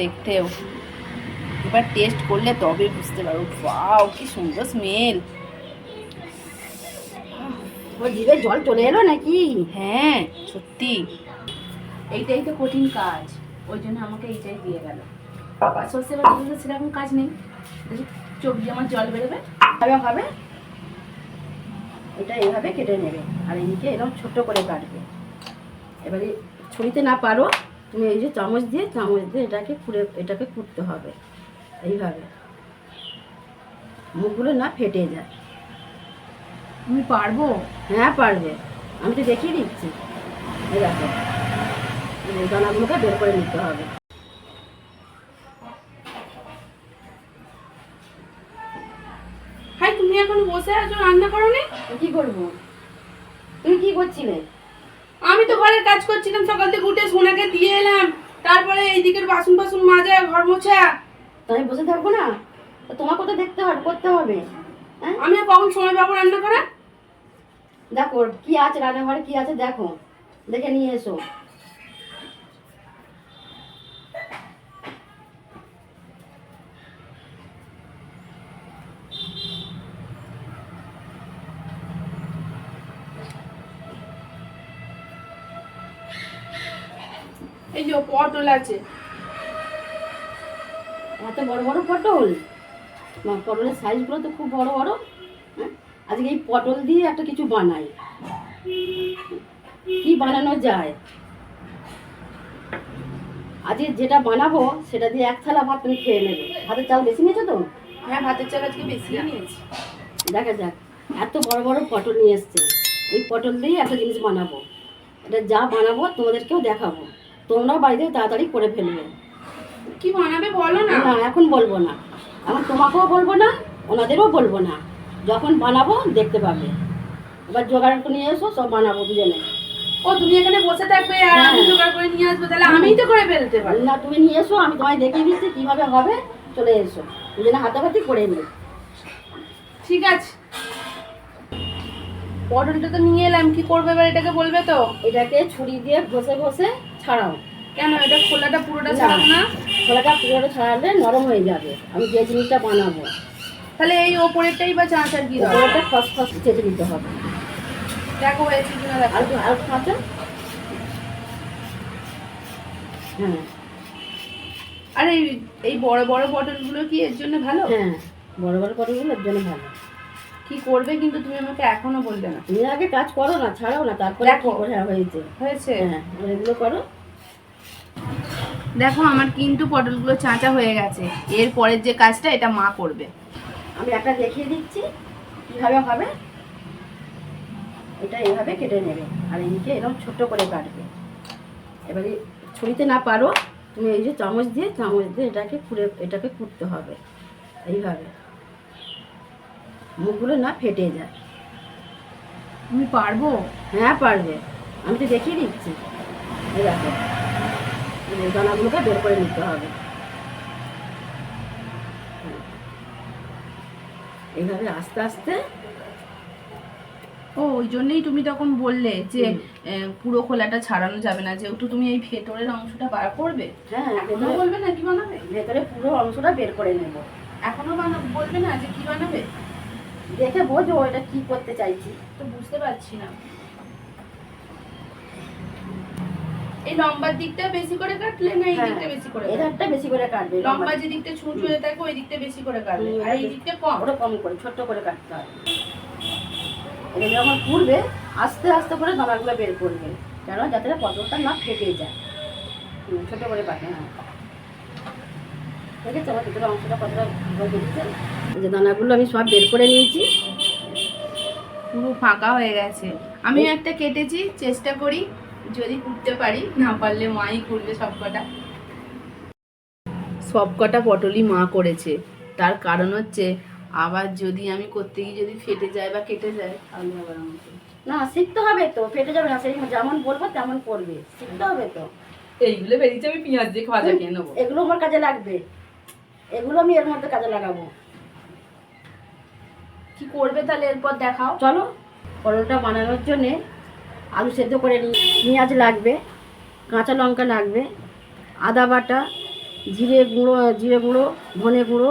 দেখতেও। এবার টেস্ট করলে তবে বুঝতে পারো। বাও কি সুন্দর স্মেল জিভে জল চলে এলো নাকি? হ্যাঁ সত্যি। এইটাই তো কঠিন কাজ। ওই জন্য আমাকে এইটাই দিয়ে গেল। সর্ষে বাটিগুলো সেরকম কাজ নেই। চোখ দিয়ে আমার জল বেরোবে। হবে হবে এটা এইভাবে কেটে নেবে। আর এদিকে এরকম ছোট করে কাটবে। এবারে ছুরিতে না পারো। তুমি এই যে চামচ দিয়ে চামচ দিয়ে এটাকে খুঁড়ে এটাকে কুটতে হবে এইভাবে। মুখগুলো না ফেটে যায়। তুমি পারব? হ্যাঁ পারবে। আমি তো দেখিয়ে দিচ্ছি। এই দেখো এই দানাগুলোকে বের করে নিতে হবে। হাই তুমি এখন বসে আছো রান্না করো কি করব? তুমি কি করছিলে? আমি তো ঘরের কাজ করছিলাম সকাল থেকে উঠে সোনাকে দিয়ে এলাম। তারপরে এই দিকের বাসন বাসন মাজা ঘর মোছা। তো আমি বসে থাকব না? তো তোমাকে তো দেখতে হবে করতে হবে। হ্যাঁ? আমি আর কখন সময় পাবো রান্না করা দেখো কি আছে রান্নাঘরে কি আছে দেখো। দেখে নিয়ে এসো এই যে পটল আছে এত বড় বড় পটল? পটলের সাইজগুলো তো খুব বড় বড়। হ্যাঁ? আজকে এই পটল দিয়ে একটা কিছু বানাই। কি বানানো যায়? আজকে যেটা বানাবো সেটা দিয়ে এক থালা ভাত তুমি খেয়ে নেবে। ভাতের চাল বেশি নিয়েছো তো? হ্যাঁ ভাতের চাল আজকে বেশি নিয়েছি। দেখা যাক। এত বড় বড় পটল নিয়ে এসছে। এই পটল দিয়ে একটা জিনিস বানাবো। এটা যা বানাবো তোমাদেরকেও দেখাবো। তোমরাও বাড়িতে তাড়াতাড়ি করে ফেলবে। কি বানাবে বলো না। না এখন বলব না। এখন তোমাকেও বলব না ওনাদেরও বলব না। যখন বানাবো দেখতে পাবে। এবার জোগাড় করে নিয়ে এসো সব বানাবো দুজনে ও তুমি এখানে বসে থাকবে আর আমি হ্যাঁ। জোগাড় করে নিয়ে আসব তাহলে আমিই তো করে ফেলতে পারি না তুমি নিয়ে এসো আমি তোমায় দেখিয়ে দিচ্ছি কীভাবে হবে চলে এসো। দুজনে হাতাহাতি করে নিই ঠিক আছে। পটলটা তো নিয়ে এলাম কি করবে এবার এটাকে বলবে তো? এটাকে ছুরি দিয়ে ঘষে ঘষে ছাড়াও। কেন এটা খোলাটা পুরোটা। ছাড়াবো না? খোলাটা পুরোটা ছাড়ালে নরম হয়ে যাবে। আমি যে জিনিসটা বানাবো। তাহলে এই ওপরেরটাই বা চাঁচার কি দরকার? ওটা খস খস চেটে নিতে হবে। দেখো হয়েছে কিনা দেখো। আর আর কাঁচা হ্যাঁ। আরে এই- এই বড় বড় পটলগুলো কি এর জন্য ভালো? হ্যাঁ বড় বড় পটলগুলো এর জন্য ভালো। কি করবে কিন্তু তুমি আমাকে এখনও বলবে না। তুমি আগে কাজ করো না ছাড়াও না তারপরে দেখো। হয়েছে? হয়েছে। হ্যাঁ এগুলো করো। দেখো আমার কিন্তু পটলগুলো চাঁচা হয়ে গেছে। এর পরের যে কাজটা এটা মা করবে। আমি একটা দেখিয়ে দিচ্ছি কীভাবে হবে। এটা এইভাবে কেটে নেবে আর এদিকে এরকম ছোট করে কাটবে। এবারে ছুরিতে না পারো তুমি এই যে চামচ দিয়ে চামচ দিয়ে এটাকে খুঁড়ে এটাকে কুটতে হবে এইভাবে। মুখগুলো না ফেটে যায়। তুমি পারব? হ্যাঁ পারবে। আমি তো দেখিয়ে দিচ্ছি। এই দেখো দানাগুলোকে বের করে নিতে হবে। এইভাবে আস্তে আস্তে ও ওই জন্যই তুমি তখন বললে যে পুরো খোলাটা ছাড়ানো যাবে না যেহেতু তুমি এই ভেতরের অংশটা বার করবে। হ্যাঁ এখনও বলবে না কি বানাবে? ভেতরে পুরো অংশটা বের করে নেব। এখনও বানা- বলবে না যে কি বানাবে? দেখে বোঝো এটা কি করতে চাইছি। তো বুঝতে পারছি না। এই লম্বার দিকটা বেশি করে কাটলে না এই হ্যাঁ, দিকটা বেশি করে এই ধারটা বেশি করে কাটবে লম্বা যে দিকটা ছুঁচ হয়ে থাকে ওই দিকটা বেশি করে হুম, আর এই দিকটা কম। ওটা কম করে ছোট্ট করে কাটতে হবে এটা যখন পুড়বে আস্তে আস্তে করে দানাগুলো বের করবে কেন? যাতে পটলটা না ফেটে যায়। ছোট করে কাটে হ্যাঁ। আছে আমার ভিতরে অংশটা কতটা বেরিয়েছে যে দানাগুলো আমি সব বের করে নিয়েছি। পুরো ফাঁকা হয়ে গেছে। আমিও একটা কেটেছি চেষ্টা করি। যদি করতে পারি না পারলে মাই করবে সবকটা। সবকটা পটলই মা করেছে। তার কারণ হচ্ছে আবার যদি আমি করতে গিয়ে যদি ফেটে যায় বা কেটে যায় তাহলে আবার আমাকে না শিখতে হবে তো ফেটে যাবে না সেই যেমন বলব তেমন করবে শিখতে হবে তো। এইগুলো বেরিয়েছে আমি পেঁয়াজ দিয়ে ভাজা খেয়ে নেব। এগুলো আমার কাজে লাগবে। এগুলো আমি এর মধ্যে কাজে লাগাবো। কি করবে তাহলে এরপর দেখাও। চলো পরোটা বানানোর জন্যে আলু সেদ্ধ করে নিই পেঁয়াজ লাগবে কাঁচা লঙ্কা লাগবে আদা বাটা জিরে গুঁড়ো জিরে গুঁড়ো ধনে গুঁড়ো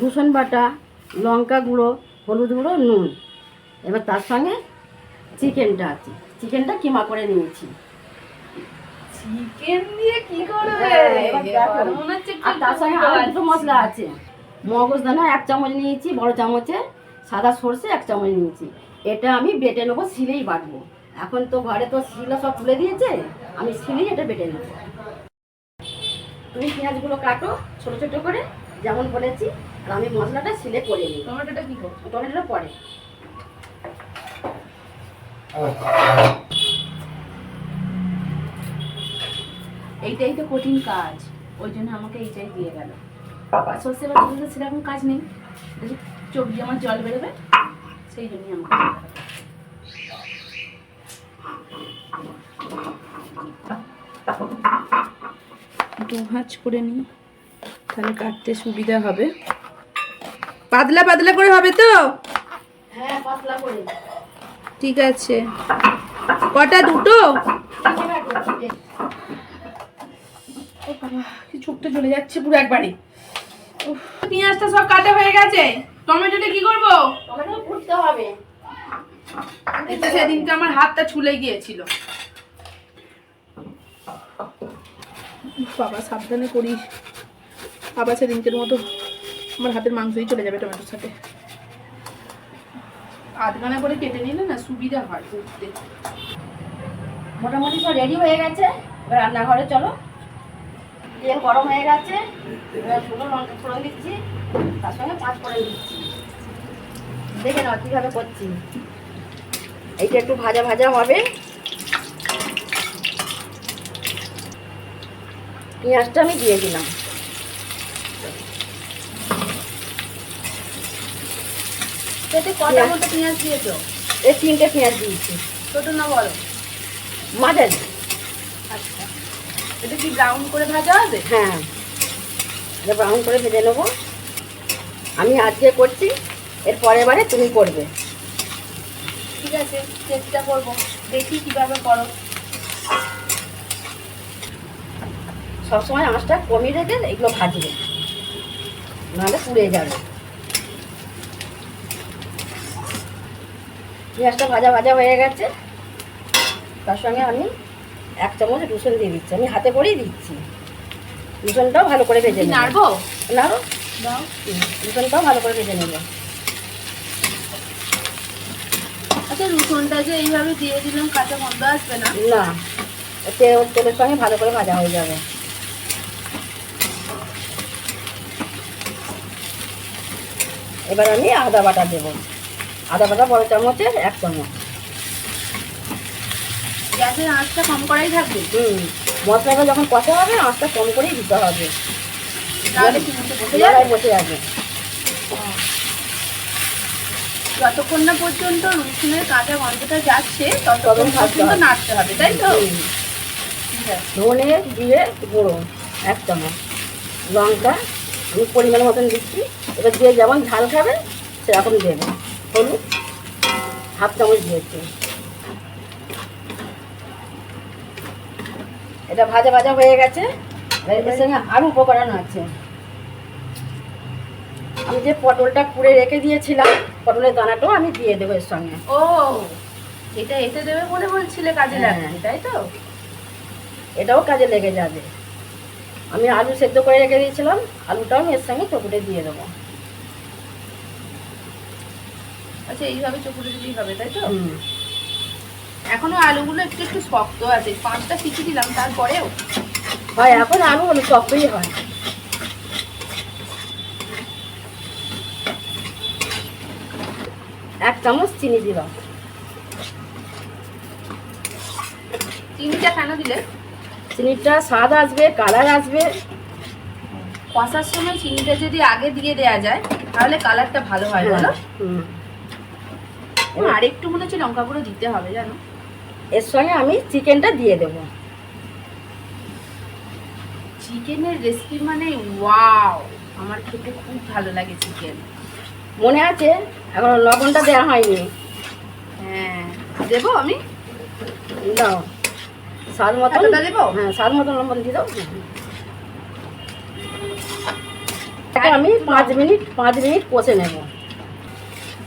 রসুন বাটা লঙ্কা গুঁড়ো হলুদ গুঁড়ো নুন। এবার তার সঙ্গে চিকেনটা আছে। চিকেনটা কিমা করে নিয়েছি। চিকেন দিয়ে কি করবে? হ্যাঁ, আর তার সঙ্গে আরও দুটো মশলা আছে। মগজ দানা এক চামচ নিয়েছি বড় চামচে সাদা সর্ষে এক চামচ নিয়েছি। এটা আমি বেটে নেব শিলেই বাটবো। এখন তো ঘরে তো শিলা সব তুলে দিয়েছে আমি শিলেই এটা বেটে নেব। তুমি পেঁয়াজগুলো কাটো ছোট ছোট করে যেমন বলেছি আর আমি মশলাটা শিলে করে নিই টমেটোটা কি করছ? টমেটোটা পরে। এইটাই তো কঠিন কাজ ওই জন্য আমাকে এইটাই দিয়ে গেল। সর্ষে বাটা সেরকম কাজ নেই চোখ দিয়ে আমার জল বেরোবে সেই জন্যই আমাকে ভাঁজ করে নিই তাহলে কাটতে সুবিধা হবে। পাতলা পাতলা করে হবে তো? হ্যাঁ পাতলা করে। ঠিক আছে। কটা দুটো? কি চলে যাচ্ছে পুরো একবারে। পেঁয়াজটা সব কাটা হয়ে গেছে। টমেটোটা কি করব? টমেটো কুটতে হবে। সেদিনকে আমার হাতটা ছুলে গিয়েছিল। বাবা, সাবধানে করিস। আবার সেদিনকের মতো আমার হাতের মাংসই চলে যাবে টমেটোর সাথে। আধখানা করে কেটে নিলে না সুবিধা হয় করতে। মোটামুটি সব রেডি হয়ে গেছে। এবার রান্নাঘরে চলো। তেল গরম হয়ে গেছে। এবার শুকনো লঙ্কা ফোড়ন দিচ্ছি। তার সঙ্গে পাঁচ ফোড়ন দিচ্ছি। দেখে নাও কীভাবে করছি। এইটা একটু ভাজা ভাজা হবে। পেঁয়াজটা আমি দিয়ে দিলাম। এতে কটা মতো পেঁয়াজ। দিয়েছ? এই তিনটে পেঁয়াজ দিয়েছি। ছোট না মাঝারি। আচ্ছা। এটা কি ব্রাউন করে ভাজা হবে? হ্যাঁ। এটা ব্রাউন করে ভেজে নেব। আমি আজকে করছি এর পরের বারে তুমি করবে। ঠিক আছে চেষ্টা করব। দেখি কীভাবে করো। সবসময় আঁচটা কমিয়ে রেখে এগুলো ভাজবে নাহলে পুড়ে যাবে। পেঁয়াজটা ভাজা ভাজা হয়ে গেছে। তার সঙ্গে আমি এক চামচ রসুন দিয়ে দিচ্ছি। আমি হাতে করেই দিচ্ছি। রসুনটাও ভালো করে ভেজে নেব। নাড়বো? নাড়ো। রসুনটাও ভালো করে ভেজে নেব। আচ্ছা রসুনটা যে এইভাবে দিয়ে দিলাম কাঁচা গন্ধ আসবে না? না তেল তেলের সঙ্গে ভালো করে ভাজা হয়ে যাবে। এবার আমি আদা বাটা দেবো। আদা বাটা বড় চামচের এক চামচ। গ্যাসের আঁচটা কম করাই থাকবে? হুম মশলাটা যখন কষা হবে আঁচটা কম করেই দিতে হবে। তাহলে বসে যাবে? যতক্ষণ না পর্যন্ত রসুনের কাঁচা গন্ধটা যাচ্ছে ততক্ষণ পর্যন্ত নাড়তে হবে তাই তো? ধনে দিয়ে গুঁড়ো এক চামচ। লঙ্কা আমি পরিমাণ মতন দিচ্ছি। এবার যে যেমন ঝাল খাবে সেরকম দেবে। হলুদ হাফ চামচ দিয়েছি। এটা ভাজা ভাজা হয়ে গেছে। এর সঙ্গে আরও উপকরণ আছে। আমি যে পটলটা কুড়ে রেখে দিয়েছিলাম পটলের দানাটাও আমি দিয়ে দেবো এর সঙ্গে। ও এটা এতে দেবে বলে বলছিলে কাজে লাগে লাগবে তাই তো? এটাও কাজে লেগে যাবে। আমি আলু সেদ্ধ করে রেখে দিয়েছিলাম আলুটাও আমি এর সঙ্গে চকুটে দিয়ে দেবো। আচ্ছা এইভাবে চকুরে দিলেই হবে তাই তো। এখনও আলুগুলো একটু একটু শক্ত আছে পাঁচটা শিখে দিলাম তারপরেও? হয় এখন আলু হলো শক্তই হয়। এক চামচ চিনি দিলাম। চিনিটা কেন দিলে? চিনিটা স্বাদ আসবে কালার আসবে। কষার সময় চিনিটা যদি আগে দিয়ে দেওয়া যায় তাহলে কালারটা ভালো হয় বলো? হুম। আর একটু মনে হচ্ছে লঙ্কা গুঁড়ো দিতে হবে জানো? এর সঙ্গে আমি চিকেনটা দিয়ে দেবো। চিকেনের রেসিপি মানে ওয়াও! আমার খেতে খুব ভালো লাগে চিকেন। মনে আছে? এখন লবণটা দেওয়া হয়নি। হ্যাঁ দেবো আমি? দাও। স্বাদ মতন? দেবো? হ্যাঁ স্বাদ মতন লবণ দিয়ে দাও। আমি পাঁচ মিনিট পাঁচ মিনিট কষে নেব।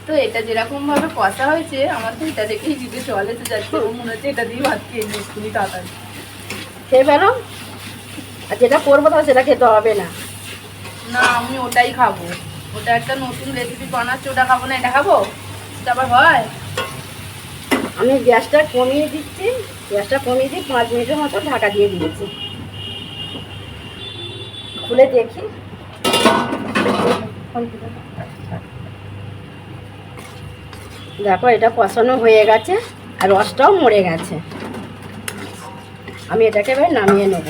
তো এটা যেরকম ভাবে কষা হয়েছে আমার তো এটা দেখেই জিভে জল এসে যাচ্ছে। ও মনে হচ্ছে এটা দিয়ে ভাত খেয়ে নিই তুমি তাড়াতাড়ি। খেয়ে ফেলো। আর যেটা করব তাহলে সেটা খেতে হবে না। না আমি ওটাই খাব। ওটা একটা নতুন রেসিপি বানাচ্ছি ওটা খাব না এটা খাব? আবার হয়? আমি গ্যাসটা কমিয়ে দিচ্ছি। গ্যাসটা কমিয়ে দিয়ে পাঁচ মিনিটের মতো ঢাকা দিয়ে দিয়েছি। খুলে দেখি। দেখো, এটা কষানো হয়ে গেছে আর রসটাও মরে গেছে। আমি এটাকে এবার নামিয়ে নেব।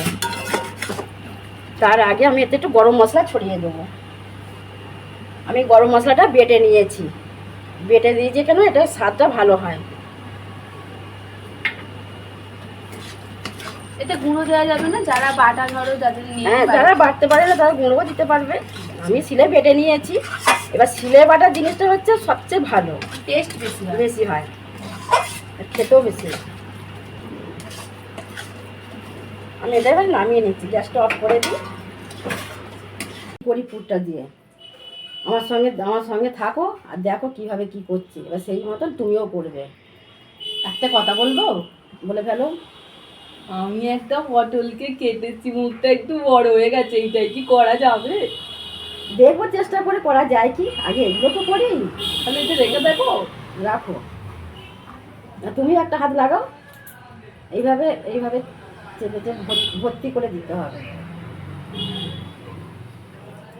তার আগে আমি এতে একটু গরম মশলা ছড়িয়ে দেবো। আমি গরম মশলাটা বেটে নিয়েছি। বেটে দিয়েছি কেন এটা স্বাদটা ভালো হয়। এটা গুঁড়ো দেওয়া যাবে না যারা বাটা ধরো যাদের নিয়ে হ্যাঁ যারা বাটতে পারে না তারা গুঁড়ো দিতে পারবে। আমি শিলে বেটে নিয়েছি। এবার শিলে বাটার জিনিসটা হচ্ছে সবচেয়ে ভালো। টেস্ট বেশি বেশি হয়। খেতেও বেশি আমি এটা এবার নামিয়ে নিচ্ছি গ্যাসটা অফ করে দিই। করি পুরটা দিয়ে। আমার সঙ্গে আমার সঙ্গে থাকো আর দেখো কীভাবে কি করছি। এবার সেই মতন তুমিও করবে। একটা কথা বলব? বলে ফেলো? আমি একটা পটলকে কেটেছি মুখটা একটু বড় হয়ে গেছে এইটাই কি করা যাবে? দেখব চেষ্টা করে করা যায় কি? আগে এগুলো তো করি। তাহলে এটা রেখে দেখো। রাখো। তুমি একটা হাত লাগাও। এইভাবে এইভাবে চেপে চেপে ভর- ভর্তি করে দিতে হবে।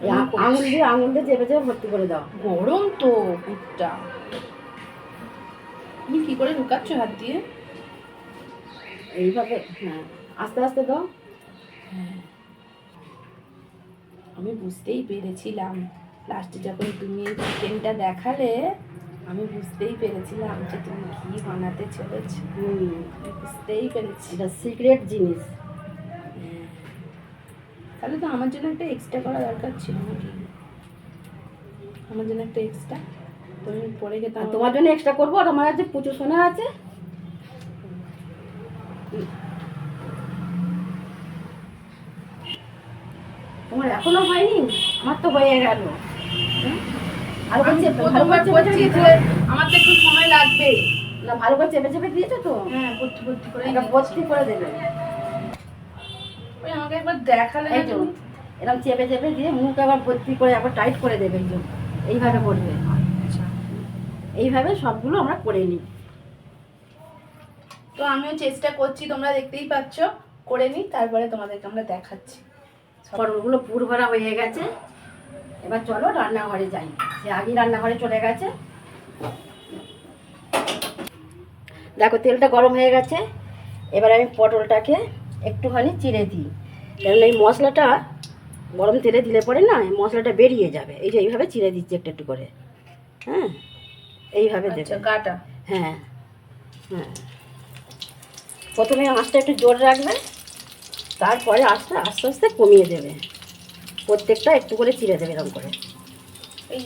এই আঙুল দিয়ে আঙুল দিয়ে চেপে চেপে ভর্তি করে দাও। গরম তো পুরটা তুমি কি করে ঢুকাচ্ছ হাত দিয়ে? এইভাবে হ্যাঁ আস্তে আস্তে দাও। আমি বুঝতেই পেরেছিলাম। লাস্টে যখন তুমি চিকেনটা দেখালে আমি বুঝতেই পেরেছিলাম যে তুমি কি বানাতে চলেছ। হুম। বুঝতেই পেরেছি। এটা সিক্রেট জিনিস। তাহলে তো আমার জন্য একটা এক্সট্রা করা দরকার ছিল নাকি? আমার জন্য একটা এক্সট্রা তুমি পরে খেতাম তোমার জন্য এক্সট্রা করব? আর আমার কাছে পুজো সোনা আছে তোমার এখনও হয়নি আমার তো হয়ে গেল। প্রথমবার যে আমার তো একটু সময় লাগবে। না ভালো করে চেপে চেপে দিয়েছ তো? হ্যাঁ ভর্তি ভর্তি করে এটা ভর্তি করে দেবে। ওই আমাকে একবার দেখালে এই তো এরকম চেপে চেপে দিয়ে মুখ আবার ভর্তি করে আবার টাইট করে দেবে এই এইভাবে করবে। আচ্ছা। এইভাবে সবগুলো আমরা করে নিই। তো আমিও চেষ্টা করছি তোমরা দেখতেই পাচ্ছ করে নিই তারপরে তোমাদেরকে আমরা দেখাচ্ছি। পটলগুলো পুর ভরা হয়ে গেছে। এবার চলো রান্নাঘরে যাই। সে আগেই রান্নাঘরে চলে গেছে। দেখো তেলটা গরম হয়ে গেছে। এবার আমি পটলটাকে একটুখানি চিড়ে দিই। কারণ এই মশলাটা গরম তেলে দিলে পরে না এই মশলাটা বেরিয়ে যাবে। এই যে এইভাবে চিড়ে দিচ্ছি একটু একটু করে। হ্যাঁ? এইভাবে আচ্ছা দেবে। গাটা। হ্যাঁ। হ্যাঁ। প্রথমে আঁচটা একটু জোর রাখবে। তারপরে আস্তে আস্তে আস্তে কমিয়ে দেবে। প্রত্যেকটা একটু করে চিড়ে দেবে এরকম করে। এই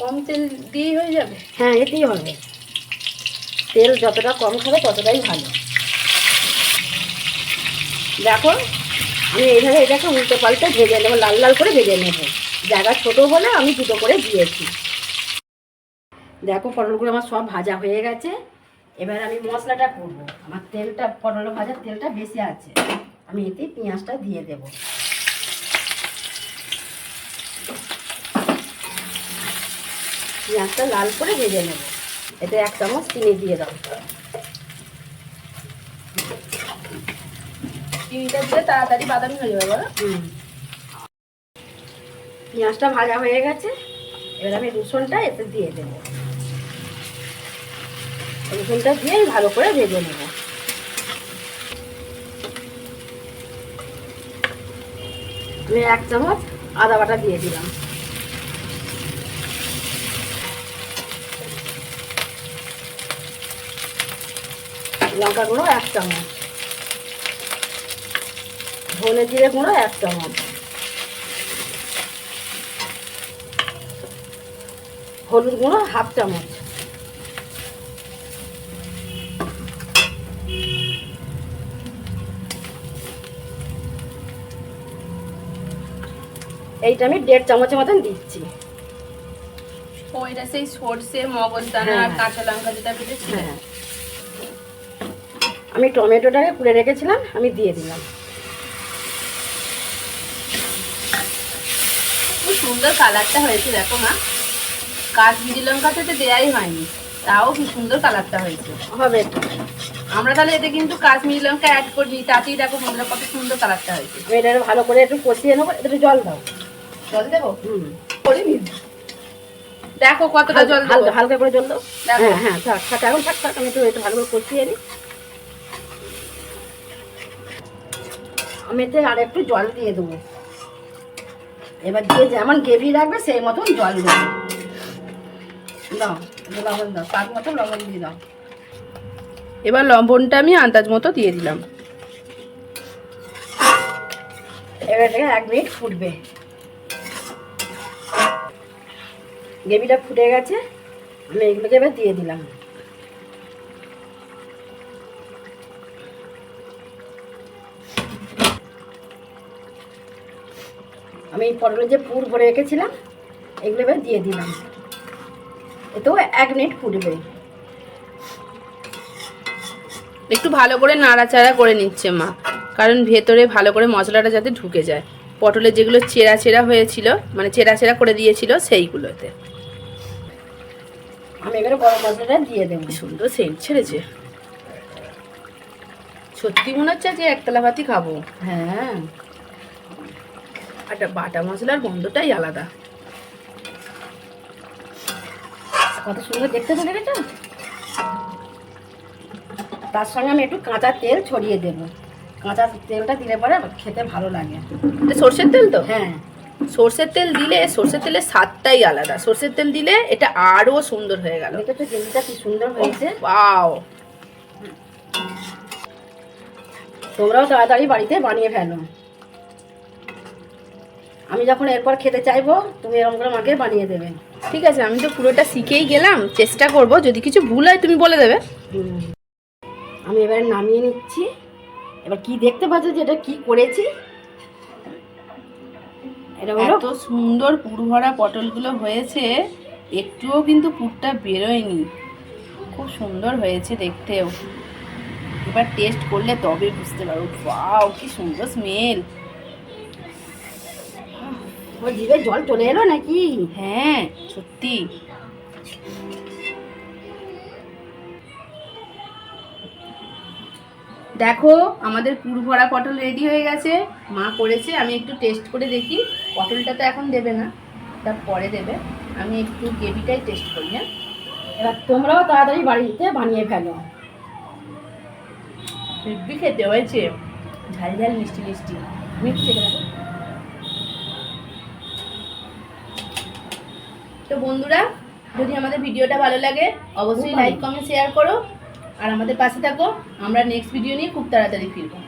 কম তেল দিয়েই হয়ে যাবে? হ্যাঁ এতেই হবে। তেল যতটা কম খাবে ততটাই ভালো। দেখো আমি এইভাবে এটাকে উল্টো পাল্টে ভেজে নেব লাল লাল করে ভেজে নেব। জায়গা ছোট হলে আমি দুটো করে দিয়েছি। দেখো পটলগুলো আমার সব ভাজা হয়ে গেছে। এবার আমি মশলাটা করব। আমার তেলটা পটল ভাজার তেলটা বেশি আছে। আমি এতে পেঁয়াজটা দিয়ে দেব। পেঁয়াজটা লাল করে ভেজে নেব। এতে এক চামচ চিনি দিয়ে দাও চিনিটা দিলে তাড়াতাড়ি বাদামি হয়ে যাবে বলো। হুম। পেঁয়াজটা ভাজা হয়ে গেছে। এবার আমি রসুনটা এতে দিয়ে দেবো। রসুনটা দিয়ে আমি ভালো করে ভেজে নেব। আমি এক চামচ আদা বাটা দিয়ে দিলাম। লঙ্কা গুঁড়ো এক চামচ। ধনে জিরে গুঁড়ো এক চামচ। হলুদ গুঁড়ো হাফ চামচ। এইটা আমি দেড় চামচের মতন দিচ্ছি। ওইটা সেই সর্ষে মগজদানা আর হ্যাঁ। কাঁচা লঙ্কা যেটা কেটেছিল হ্যাঁ আমি টমেটোটাকে কুড়ে রেখেছিলাম আমি দিয়ে দিলাম। খুব সুন্দর কালারটা হয়েছে দেখো মা। কাশ্মীরি লঙ্কাতে তো দেয়াই হয়নি তাও কি সুন্দর কালারটা হয়েছে। হবে আমরা তাহলে এতে কিন্তু কাশ্মীরি লঙ্কা অ্যাড করি তাতেই দেখো বন্ধুরা কত সুন্দর কালারটা হয়েছে। এটা ভালো করে একটু কষিয়ে নেব একটু জল দাও। জল দেবো? দেখো কতটা জল হালকা হালকা করে জল দাও। হ্যাঁ হ্যাঁ থাক থাক এখন থাক থাক আমি একটু একটু ভালো করে কষিয়ে নিই আমি এতে আর একটু জল দিয়ে দেবো। এবার দিয়ে যেমন গ্রেভি রাখবে সেই মতন জল দেবো। দাও লবণ দাও স্বাদ মতো লবণ দিয়ে দাও। এবার লবণটা আমি আন্দাজ মতো দিয়ে দিলাম। এবার এক মিনিট ফুটবে। গ্রেভিটা ফুটে গেছে, আমি এগুলোকে এবার দিয়ে দিলাম। আমি পটলের যে পুর ভরে রেখেছিলাম, এগুলো এবার দিয়ে দিলাম। এতেও এক মিনিট ফুটবে। একটু ভালো করে নাড়াচাড়া করে নিচ্ছে মা, কারণ ভেতরে ভালো করে মশলাটা যাতে ঢুকে যায়। পটলের যেগুলো চেরা চেরা হয়েছিল মানে চেরা চেরা করে দিয়েছিল সেইগুলোতে। আমি এবারে গরম মশলাটা দিয়ে দেবো। সুন্দর সেন্ট ছেড়েছে। সত্যি মনে হচ্ছে যে একতলা ভাতি খাব। হ্যাঁ। একটা বাটা মশলার গন্ধটাই আলাদা। কত সুন্দর দেখতে তো দেখেছ? তার সঙ্গে আমি একটু কাঁচা তেল ছড়িয়ে দেব। কাঁচা তেলটা দিলে পরে খেতে ভালো লাগে। সর্ষের তেল তো? হ্যাঁ। সর্ষের তেল দিলে সর্ষের তেলের স্বাদটাই আলাদা। সর্ষের তেল দিলে এটা আরও সুন্দর হয়ে গেল। গ্রেভিটা কি সুন্দর হয়েছে। তোমরাও তাড়াতাড়ি বাড়িতে বানিয়ে ফেলো। আমি যখন এরপর খেতে চাইব তুমি এরকম করে আমাকে বানিয়ে দেবে। ঠিক আছে আমি তো পুরোটা শিখেই গেলাম। চেষ্টা করব যদি কিছু ভুল হয় তুমি বলে দেবে। আমি এবারে নামিয়ে নিচ্ছি। এবার কি দেখতে পাচ্ছ যে এটা কি করেছি? এটা হলো এত সুন্দর পুরভরা পটলগুলো হয়েছে একটুও কিন্তু পুরটা বেরোয়নি। খুব সুন্দর হয়েছে দেখতেও। এবার টেস্ট করলে তবে বুঝতে পারো। বাও কি সুন্দর স্মেল ওর জিভে জল চলে এলো নাকি? হ্যাঁ সত্যি। দেখো আমাদের পুর ভরা পটল রেডি হয়ে গেছে। মা করেছে আমি একটু টেস্ট করে দেখি। পটলটা তো এখন দেবে না তা পরে দেবে। আমি একটু গ্রেভিটাই টেস্ট করি হ্যাঁ? এবার তোমরাও তাড়াতাড়ি বাড়িতে বানিয়ে ফেলো। হেব্বি খেতে হয়েছে। ঝাল ঝাল মিষ্টি মিষ্টি। করে তো বন্ধুরা যদি আমাদের ভিডিওটা ভালো লাগে অবশ্যই। লাইক কমেন্ট শেয়ার করো। আর আমাদের পাশে থাকো। আমরা নেক্সট ভিডিও নিয়ে খুব তাড়াতাড়ি ফিরবো।